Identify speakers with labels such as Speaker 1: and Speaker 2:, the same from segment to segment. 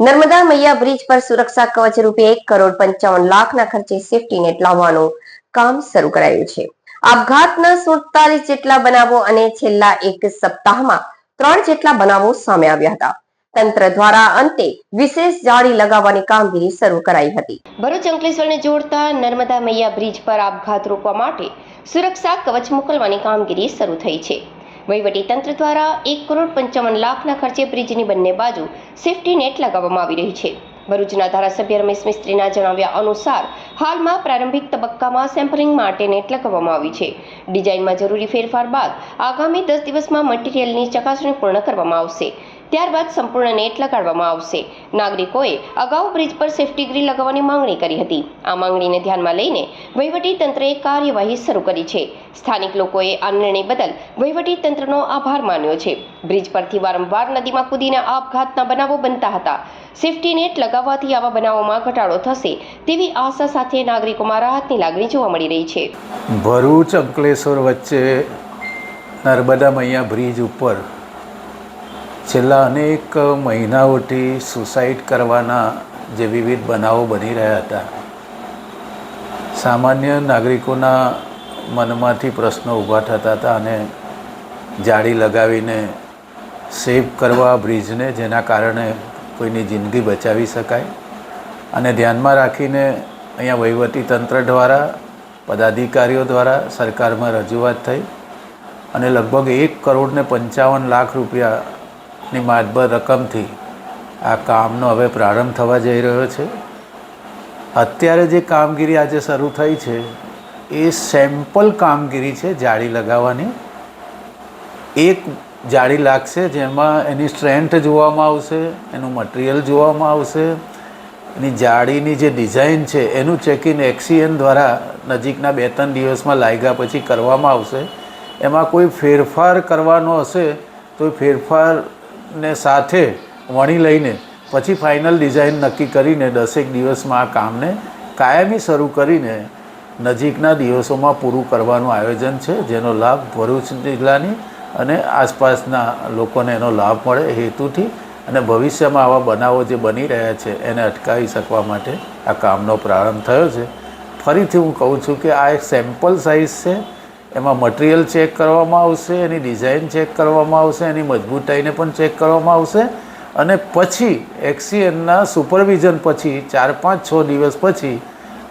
Speaker 1: નર્મદા મૈયા bridge પર સુરક્ષા કવચ રૂપે એક કરોડ પંચાવન લાખના ખર્ચે સેફટી નેટ લાવવાનું કામ શરૂ કરાયું છે. આપઘાતના સુડતાલીસ જેટલા બનાવો અને છેલ્લા એક સપ્તાહમાં ત્રણ જેટલા બનાવો સામે આવ્યા હતા. તંત્ર દ્વારા અંતે વિશેષ જાળી લગાવવાની કામગીરી શરૂ કરાઈ હતી. ભરૂચ અંકલેશ્વરને જોડતા નર્મદા મૈયા બ્રિજ પર આપઘાત રોકવા માટે સુરક્ષા કવચ મોકલવાની કામગીરી શરૂ થઈ છે. તંત્ર દ્વારા એક કરોડ પંચાવન લાખના ખર્ચે બ્રિજની બંને બાજુ સેફ્ટી નેટ લગાવવામાં આવી રહી છે. ભરૂચના ધારાસભ્ય રમેશ મિસ્ત્રીના જણાવ્યા અનુસાર, હાલમાં પ્રારંભિક તબક્કામાં સેમ્પલિંગ માટે નેટ લગાવવામાં આવી છે. ડિઝાઇનમાં જરૂરી ફેરફાર બાદ આગામી દસ દિવસમાં મટીરીયલની ચકાસણી પૂર્ણ કરવામાં આવશે. ત્યારબાદ સંપૂર્ણ નેટ લગાડવામાં આવશે. નાગરિકોએ અગાઉ બ્રિજ પર સેફટી ગ્રીલ લગાવવાની માંગણી કરી હતી. આ માંગણીને ધ્યાનમાં લઈને વહીવટી તંત્રએ કાર્યવાહી શરૂ કરી છે. સ્થાનિક લોકોએ આ નિર્ણય બદલ વહીવટી તંત્રનો આભાર માન્યો છે. બ્રિજ પરથી વારંવાર નદીમાં કૂદીને આપઘાતના બનાવો બનતા હતા. સેફટી નેટ લગાવવાથી આવા બનાવોમાં ઘટાડો થશે તેવી આશા સાથે નાગરિકોમાં રાહતની લાગણી જોવા મળી રહી છે.
Speaker 2: ભરૂચ અંકલેશ્વર વચ્ચે નર્મદા મૈયા બ્રિજ ઉપર છેલ્લા અનેક મહિનાઓથી સુસાઇડ કરવાના જે વિવિધ બનાવો બની રહ્યા હતા. સામાન્ય નાગરિકોના મનમાંથી પ્રશ્નો ઊભા થતા હતા અને જાળી લગાવીને સેવ કરવા બ્રિજને જેના કારણે કોઈની જિંદગી બચાવી શકાય. અને ધ્યાનમાં રાખીને અહીંયા વહીવટી તંત્ર દ્વારા, પદાધિકારીઓ દ્વારા સરકારમાં રજૂઆત થઈ અને લગભગ એક કરોડને પંચાવન લાખ રૂપિયાની માતબર રકમથી આ કામનો હવે પ્રારંભ થવા જઈ રહ્યો છે. અત્યારે જે કામગીરી આજે શરૂ થઈ છે, એ સેમ્પલ કામગીરી છે જાળી લગાવવાની. એક જાળી લાગશે જેમાં એની સ્ટ્રેન્થ જોવામાં આવશે, એનું મટીરિયલ જોવામાં આવશે, એની જાળીની જે ડિઝાઇન છે એનું ચેકિંગ એક્સીએન દ્વારા નજીકના બે ત્રણ દિવસમાં લાગ્યા પછી કરવામાં આવશે. એમાં કોઈ ફેરફાર કરવાનો હશે તો એ ફેરફારને સાથે વણી લઈને પછી ફાઇનલ ડિઝાઇન નક્કી કરીને દસેક દિવસમાં આ કામને કાયમી શરૂ કરીને નજીકના દિવસોમાં પૂરું કરવાનું આયોજન છે, જેનો લાભ ભરૂચ જિલ્લાની અને આસપાસના લોકોને એનો લાભ મળે હેતુથી અને ભવિષ્યમાં આવા બનાવો જે બની રહ્યા છે એને અટકાવી શકવા માટે આ કામનો પ્રારંભ થયો છે. ફરીથી હું કહું છું કે આ એક સેમ્પલ સાઇઝ છે એમાં મટીરિયલ ચેક કરવામાં આવશે, એની ડિઝાઇન ચેક કરવામાં આવશે, એની મજબૂતાઈને પણ ચેક કરવામાં આવશે. અને પછી એક્સીએનના સુપરવિઝન પછી ચાર પાંચ છ દિવસ પછી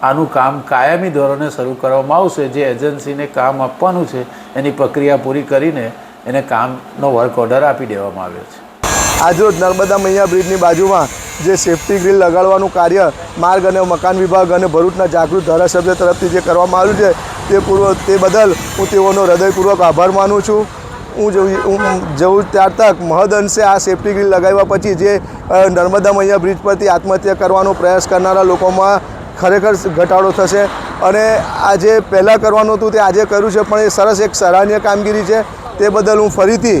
Speaker 2: આનું કામ કાયમી ધોરણે શરૂ કરવામાં આવશે. જે એજન્સીને કામ આપવાનું છે, એની પ્રક્રિયા પૂરી કરીને એને કામનો વર્ક ઓર્ડર આપી દેવામાં આવ્યો છે.
Speaker 3: આજરોજ નર્મદા મૈયા બ્રિજની બાજુમાં જે સેફ્ટી ગ્રીલ લગાડવાનું કાર્ય, માર્ગ અને મકાન વિભાગ અને ભરૂચના જાગૃત ધારાસભ્ય તરફથી જે કરવામાં આવ્યું છે તે પૂર્વ તે બદલ હું તેઓનો હૃદયપૂર્વક આભાર માનું છું. હું જઉં જવું ત્યાર તક મહદ અંશે આ સેફ્ટી ગ્રીલ લગાવ્યા પછી જે નર્મદા મૈયા બ્રિજ પરથી આત્મહત્યા કરવાનો પ્રયાસ કરનારા લોકોમાં ખરેખર ઘટાડો થશે. અને આ જે પહેલાં કરવાનું હતું તે આજે કર્યું છે, પણ એ સરસ એક સરાહનીય કામગીરી છે. તે બદલ હું ફરીથી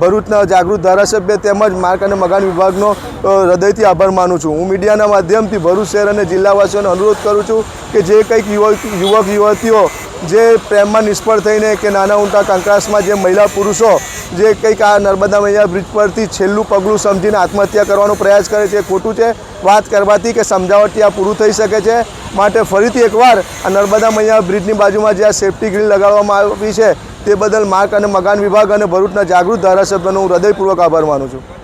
Speaker 3: ભરૂચના જાગૃત ધારાસભ્ય તેમજ માર્ગ અને મકાન વિભાગનો હૃદયથી આભાર માનું છું. હું મીડિયાના માધ્યમથી ભરૂચ શહેર અને જિલ્લાવાસીઓને અનુરોધ કરું છું કે જે કંઈક યુવક યુવક, યુવતીઓ જે પ્રેમમાં નિષ્ફળ થઈને કે નાના ઊંટા કંકાસમાં જે મહિલા પુરુષો જે કંઈક આ નર્મદા મૈયા બ્રિજ પરથી છેલ્લું પગલું સમજીને આત્મહત્યા કરવાનો પ્રયાસ કરે છે ખોટું છે? વાત કરવાથી કે સમજાવટથી આ પૂરું થઈ શકે છે? માટે ફરીથી એકવાર આ નર્મદા મૈયા બ્રિજની બાજુમાં જે આ સેફ્ટી ગ્રીલ લગાડવામાં આવી છે તે બદલ માર્ગ અને મકાન વિભાગ અને ભરૂચના જાગૃત ધારાસભ્યનો હું હૃદયપૂર્વક આભાર માનું છું.